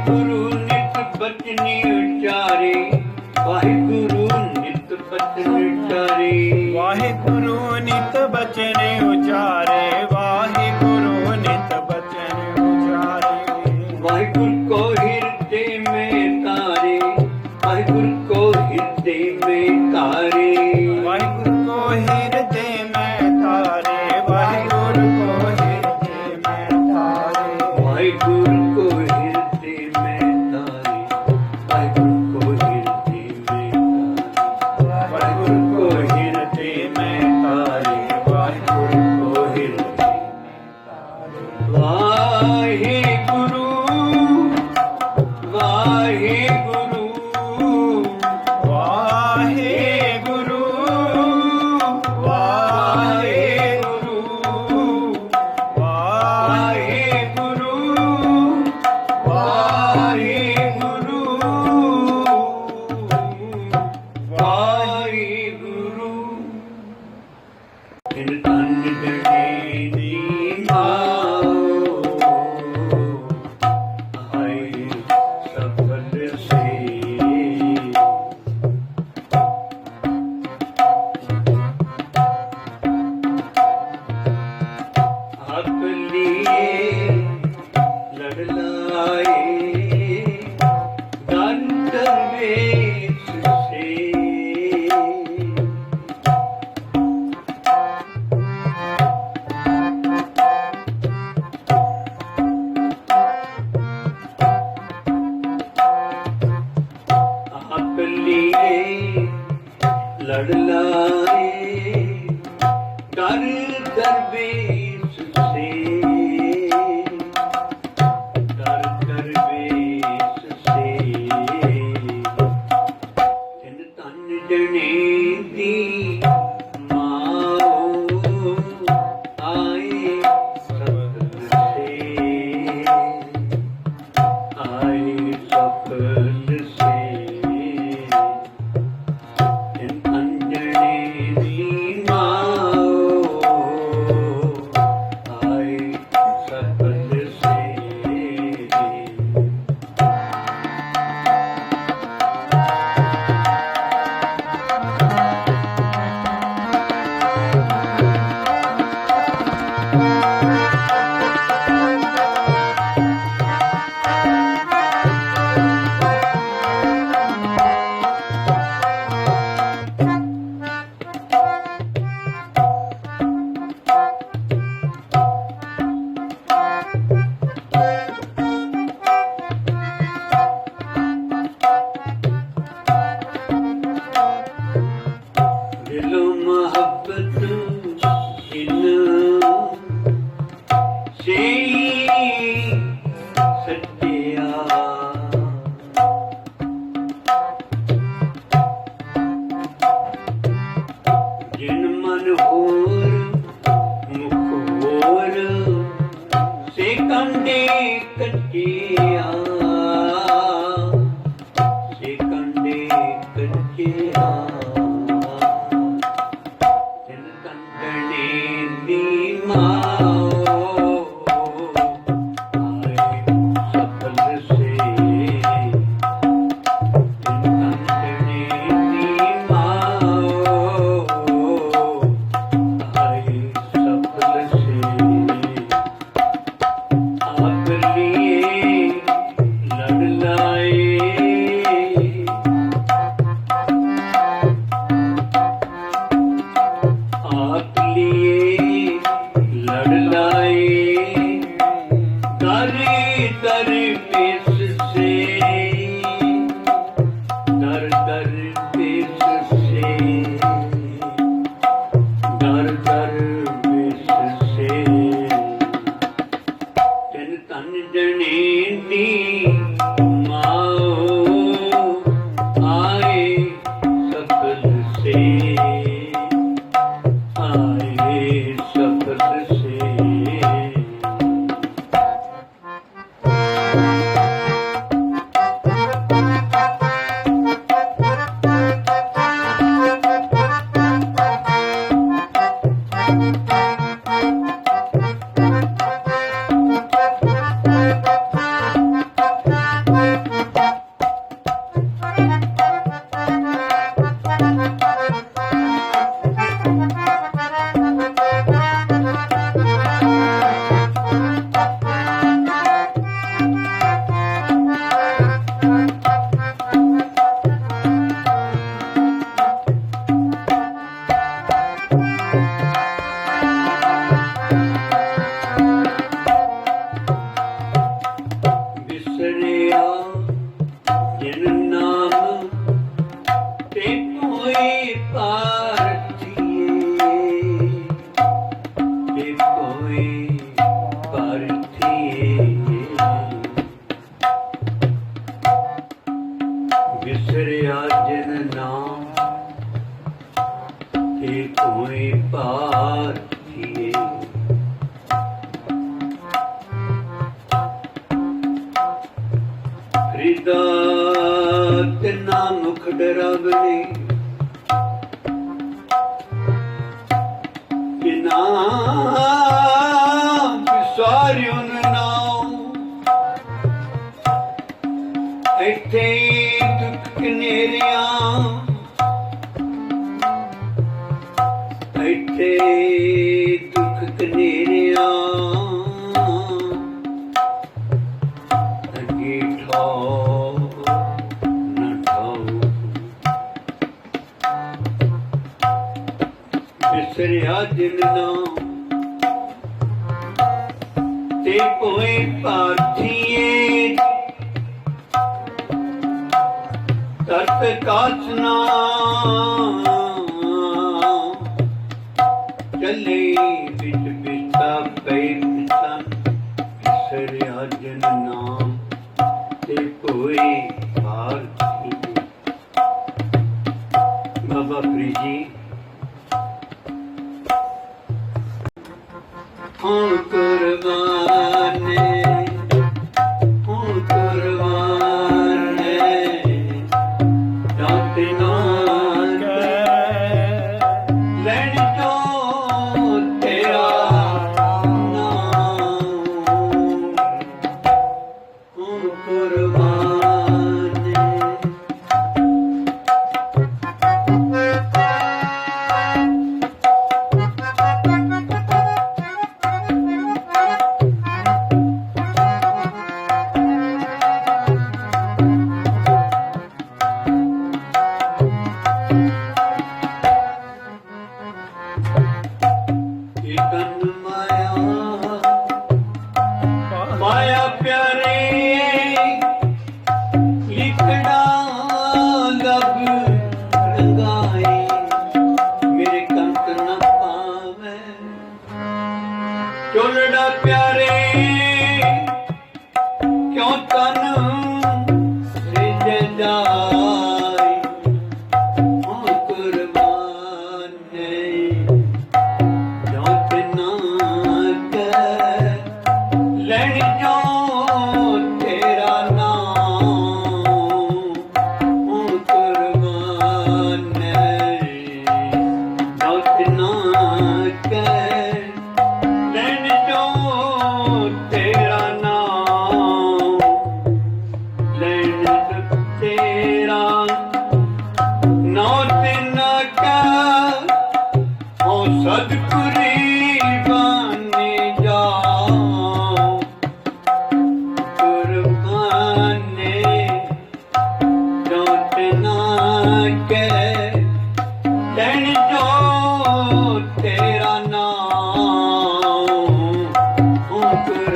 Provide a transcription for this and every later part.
ਵਾਹਿਗੁਰੂ ਨਿਤ ਵਾਹਿਗੁਰੂ ਨਿਤ ਬਚਨ ਉਚਾਰੇ। ਵਾਹਿਗੁਰੂ ਨਿਤ ਬਚਨ ਉਚਾਰੇ ਵਾਹਿਗੁਰੂ ਨਿਤ ਬਚਨ ਉਚਾਰੇ। ਵਾਹਿਗੁਰੂ ਕੋ and it done ਸਤਿ नीति ਦੁਨੀਆ ਇੱਥੇ ਦੁੱਖ ਕਨੇਰਿਆ ਤੇ ਕੋਈ ਪਾਰਥੀ ਤਪ ਕਾਚਨਾ। ਚੱਲੇ ਵਿੱਚ ਬਿਸਤਾ ਪਈ ਬਿਸਤਾ ਸਰਿਆ ਨਾਮ ਤੇ ਕੋਈ ਭਾਰ Baba Farid ji Thank you.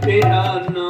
Pera. naam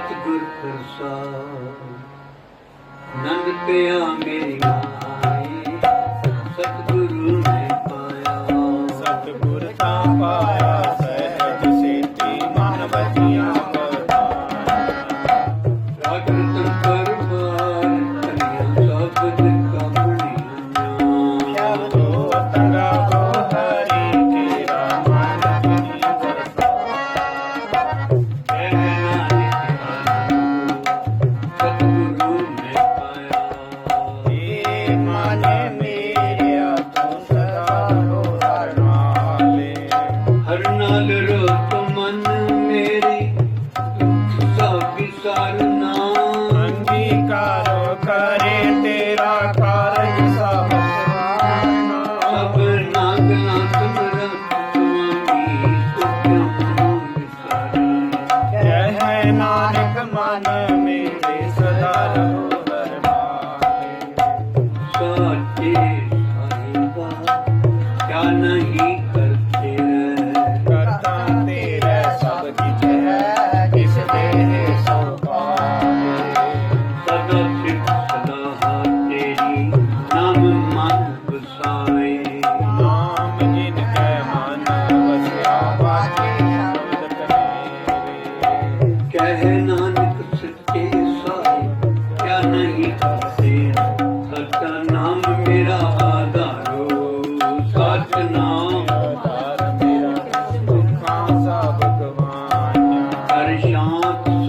ਸਤਿਗੁਰ ਪ੍ਰਸਾਦ ਨੰਦ ਪਿਆ ਮੇਰੀ। ਮਾਏ माने Thank you.